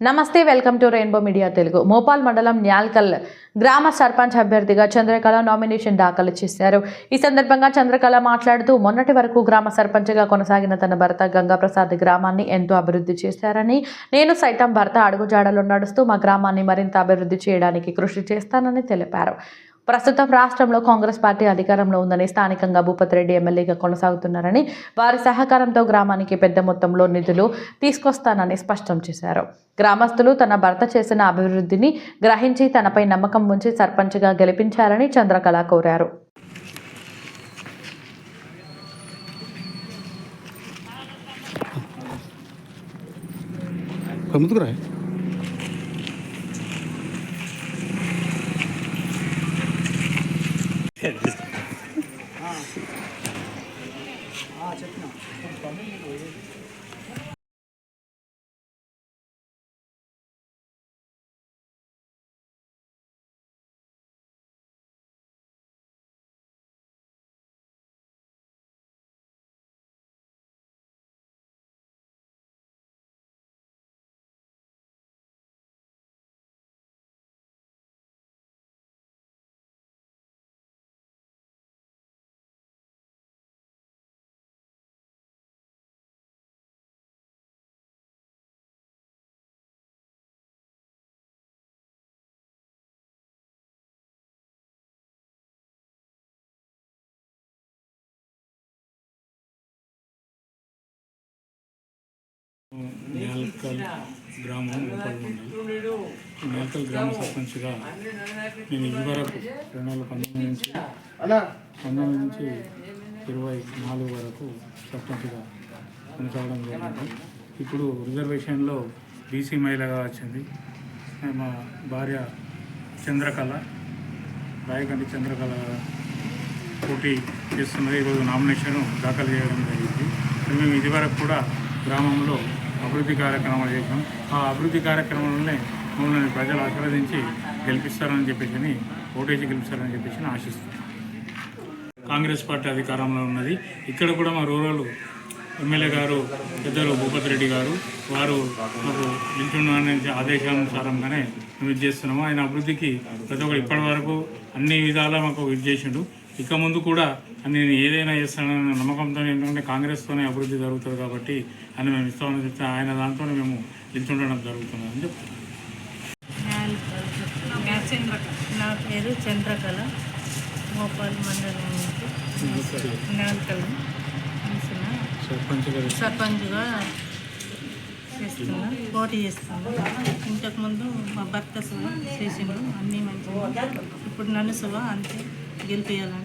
నమస్తే welcome to Rainbow Media Telugu. Mopal మండలం న్యాల్కల్ గ్రామ సర్పంచ్ అభ్యర్థిగా చంద్రకళ నామినేషన్ దాఖలు చేశారు. ఈ సందర్భంగా చంద్రకళ మాట్లాడుతూ మొన్నటి వరకు గ్రామ సర్పంచ్గా కొనసాగిన తన భర్త గంగాప్రసాద్ గ్రామాన్ని ఎంతో అభివృద్ధి చేశారని నేను సైతం భర్త అడుగుజాడలు నడుస్తూ మా గ్రామాన్ని మరింత అభివృద్ధి చేయడానికి కృషి చేస్తానని తెలిపారు. ప్రస్తుతం రాష్ట్రంలో కాంగ్రెస్ పార్టీ అధికారంలో ఉందని స్థానికంగా భూపతి రెడ్డి ఎమ్మెల్యేగా కొనసాగుతున్నారని వారి సహకారంతో గ్రామానికి పెద్ద మొత్తంలో నిధులు తీసుకొస్తానని స్పష్టం చేశారు. గ్రామస్తులు తన భర్త చేసిన అభివృద్ధిని గ్రహించి తనపై నమ్మకం ఉంచి సర్పంచ్గా గెలిపించారని చంద్రకళ కోరారు. ముందుకు చెప్పినా. నేల్కల్ గ్రామం ఉప్పల్ మండలం. నేల్కల్ గ్రామ సర్పంచ్గా నేను ఇదివరకు రెండు వేల పంతొమ్మిది నుంచి పంతొమ్మిది నుంచి ఇరవై నాలుగు వరకు సర్పంచ్గా కొనసాగడం జరిగింది. ఇప్పుడు రిజర్వేషన్లో బీసీ మహిళగా వచ్చింది. మా భార్య చంద్రకళ రాయకండి చంద్రకళ పోటీ చేస్తున్నది. ఈరోజు నామినేషన్ దాఖలు చేయడం జరిగింది. మేము ఇదివరకు కూడా గ్రామంలో అభివృద్ధి కార్యక్రమాలు చేసాం ఆ అభివృద్ధి కార్యక్రమంలోనే మమ్మల్ని ప్రజలు ఆశీర్వదించి గెలిపిస్తారని చెప్పేసి ఓటేసి గెలిపిస్తారని చెప్పేసి ఆశిస్తున్నాం. కాంగ్రెస్ పార్టీ అధికారంలో ఉన్నది. ఇక్కడ కూడా మా రూరల్ ఎమ్మెల్యే గారు పెద్దలు భూపతి రెడ్డి గారు వారు మాకు నిల్చున్న ఆదేశానుసారంగానే మేము ఇది చేస్తున్నాము. ఆయన అభివృద్ధికి ప్రతి ఒక్కరు ఇప్పటి వరకు అన్ని విధాలా మాకు ఇది చేసిండు. ఇక ముందు కూడా నేను ఏదైనా చేస్తానన్న నమ్మకంతో ఏంటంటే కాంగ్రెస్తోనే అభివృద్ధి జరుగుతుంది కాబట్టి అని మేము ఇస్తామని చెప్తే ఆయన దాంతోనే మేము నిల్చుండడం జరుగుతుంది అని చెప్తున్నాం. నా పేరు చంద్రకళ మోపాల్ మండలం నాల్కల్ సర్పంచ్గా చేస్తున్నా. పోటీ చేస్తున్నా. ఇంతకుముందు మా భర్త సువ చేసిండు అన్నీ మంచిగా. ఇప్పుడు నన్ను సువ అంతే. Ganti yan lang.